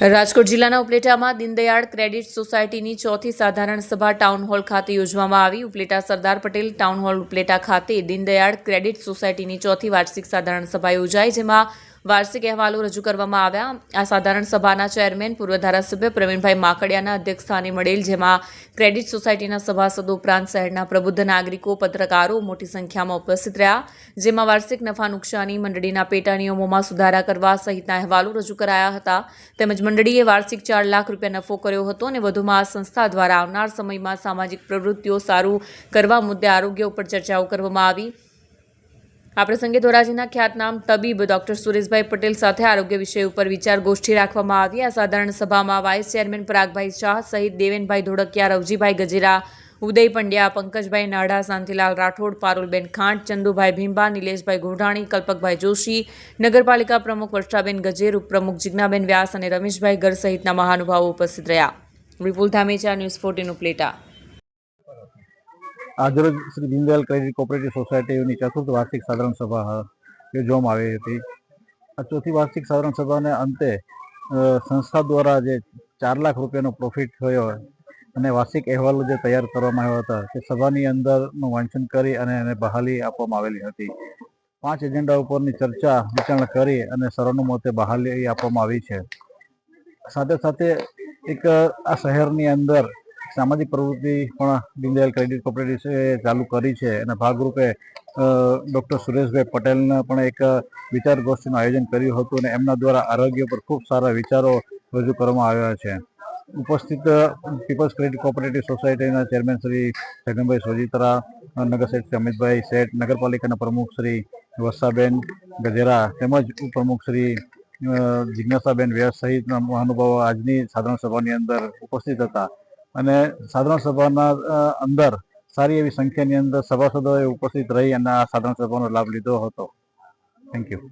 રાજકોટ જિલ્લાના ઉપલેટામાં દીનદયાળ ક્રેડિટ સોસાયટીની ચોથી સાધારણ સભા ટાઉન હોલ ખાતે યોજવામાં આવી. ઉપલેટા સરદાર પટેલ ટાઉન હોલ ઉપલેટા ખાતે દીનદયાળ ક્રેડિટ સોસાયટીની ચોથી વાર્ષિક સાધારણ સભા યોજાઈ, જેમાં વાર્ષિક અહેવાલો રજૂ કરવામાં આવ્યા. આ સાધારણ સભાના ચેરમેન, પૂર્વ ધારાસભ્ય પ્રવીણભાઈ માકડિયાના અધ્યક્ષસ્થાને મળેલ, જેમાં ક્રેડિટ સોસાયટીના સભાસદો ઉપરાંત શહેરના પ્રબુદ્ધ નાગરિકો, પત્રકારો મોટી સંખ્યામાં ઉપસ્થિત રહ્યા. જેમાં વાર્ષિક નફા નુકસાની, મંડળીના પેટા નિયમોમાં સુધારા કરવા સહિતના અહેવાલો રજૂ કરાયા હતા. તેમજ મંડળીએ વાર્ષિક ચાર લાખ રૂપિયા નફો કર્યો હતો અને વધુમાં આ સંસ્થા દ્વારા આવનાર સમયમાં સામાજિક પ્રવૃત્તિઓ સારું કરવા મુદ્દે આરોગ્ય ઉપર ચર્ચાઓ કરવામાં આવી. આ પ્રસંગે ધોરાજીના ખ્યાતનામ તબીબ ડોક્ટર સુરેશભાઈ પટેલ સાથે આરોગ્ય વિષય ઉપર વિચાર ગોષ્ઠી રાખવામાં આવી. આ સાધારણ સભામાં વાઇસ ચેરમેન પરાગભાઈ શાહ સહિત દેવેનભાઈ ધોળકિયા, રવજીભાઈ ગજેરા, ઉદય પંડ્યા, પંકજભાઈ નાઢા શાંતિલાલ રાઠોડ, પારુલબેન ખાંટ, ચંદુભાઈ ભીંબા, નિલેશભાઈ ગોઢાણી કલ્પકભાઈ જોશી, નગરપાલિકા પ્રમુખ વર્ષાબેન ગજેર, ઉપપ્રમુખ જિજ્ઞાબેન વ્યાસ અને રમેશભાઈ ગર સહિતના મહાનુભાવો ઉપસ્થિત રહ્યા. વિપુલ ધામેચા, ન્યૂઝ ફોર્ટીનું ઉપલેટા. આજરોજ શ્રી દીનદયાલ ક્રેડિટ કોઓપરેટિવ સોસાયટીની ચતુર્થ વાર્ષિક સાધારણ સભા યોજવામાં આવી હતી. આ ચોથી વાર્ષિક સાધારણ સભાને અંતે સંસ્થા દ્વારા જે ચાર લાખ રૂપિયાનો પ્રોફિટ થયો અને વાર્ષિક અહેવાલો જે તૈયાર કરવામાં આવ્યા હતા, તે સભાની અંદરનું વાંચન કરી અને એને બહાલી આપવામાં આવેલી હતી. પાંચ એજન્ડા ઉપરની ચર્ચા વિચારણા કરી અને સર્વાનુમતે બહાલી આપવામાં આવી છે. સાથે સાથે એક આ શહેરની અંદર સામાજિક પ્રવૃત્તિ પણ દીનદયાલ ક્રેડિટ કોઓપરેટિવ ચાલુ કરી છે અને ભાગરૂપે ડૉક્ટર સુરેશભાઈ પટેલને પણ એક વિચાર ગોષ્ઠીનું આયોજન કર્યું હતું અને એમના દ્વારા આરોગ્ય પર ખૂબ સારા વિચારો રજૂ કરવામાં આવ્યા છે. ઉપસ્થિત પીપલ્સ ક્રેડિટ કોઓપરેટિવ સોસાયટીના ચેરમેન શ્રી જગનભાઈ સોજીતરા, નગર શેઠ શ્રી અમિતભાઈ શેઠ, નગરપાલિકાના પ્રમુખ શ્રી વર્ષાબેન ગજેરા તેમજ ઉપપ્રમુખ શ્રી જિજ્ઞાસાબેન વ્યાસ સહિતના મહાનુભાવો આજની સાધારણ સભાની અંદર ઉપસ્થિત હતા. અને સાધારણ સભાના અંદર સારી એવી સંખ્યાની અંદર સભાસદોએ ઉપસ્થિત રહી અને આ સાધારણ સભાનો લાભ લીધો હતો. Thank you